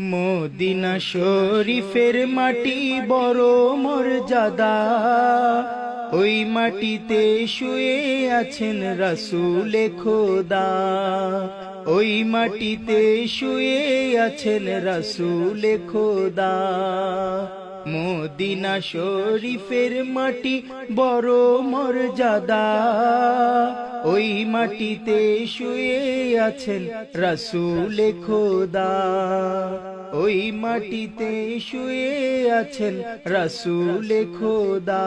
Medina শরীফের মাটি বড় মর্যাদা। ওই মাটিতে শুয়ে আছেন রাসূলে খোদা। ওই মাটিতে শুয়ে আছেন রাসূলে খোদা। মদিনা শরীফের মাটি বড় মর্যাদা। ওই মাটিতে শুয়ে আছেন রাসূলে খোদা। ওই মাটিতে শুয়ে আছেন রাসূলে খোদা।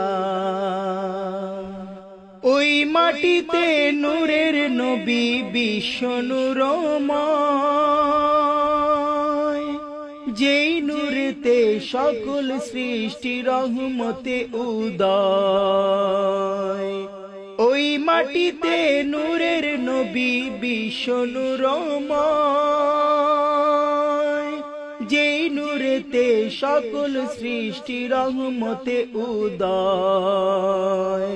ওই মাটিতে নূরের নবী বিশ্বনুরময় যেই নূরেতে সকল সৃষ্টি রহমতে উদয়। ওই মাটিতে নূরের নবী বিশ্বনুরময় যেই নূরেতে সকল সৃষ্টি রহমতে উদয়।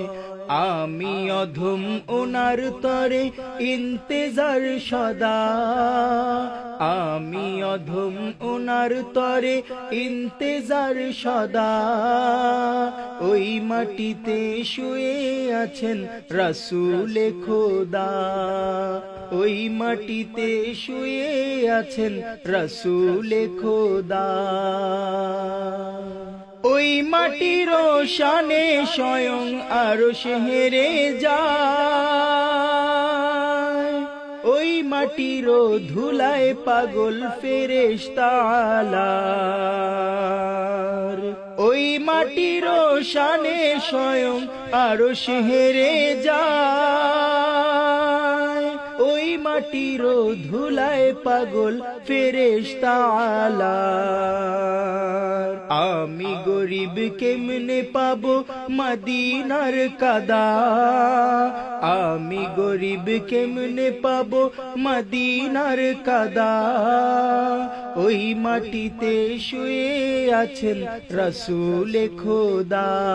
আমি অধম ওনার তরে ইন্তেজার সদা। আমি অধম ওনার তরে ইন্তেজার সদা। ওই মাটিতে শুয়ে আছেন রাসূলে খোদা। ওই মাটিতে শুয়ে আছেন রাসূলে খোদা। ওই মাটির শানে স্বয়ং আরও হেরে যা ওই মাটির ধুলায় পাগল ফেরেশতালার ওই মাটির শানে স্বয়ং আরও হেরে যায় ওই মাটির ধুলায় পাগল ফেরেশতালার আমি গরিব কেমনে পাবো মদিনার কাদা? আমি গরিব কেমনে পাবো মদিনার কাদা? ওই মাটিতে শুয়ে আছেন রসুলে খোদা।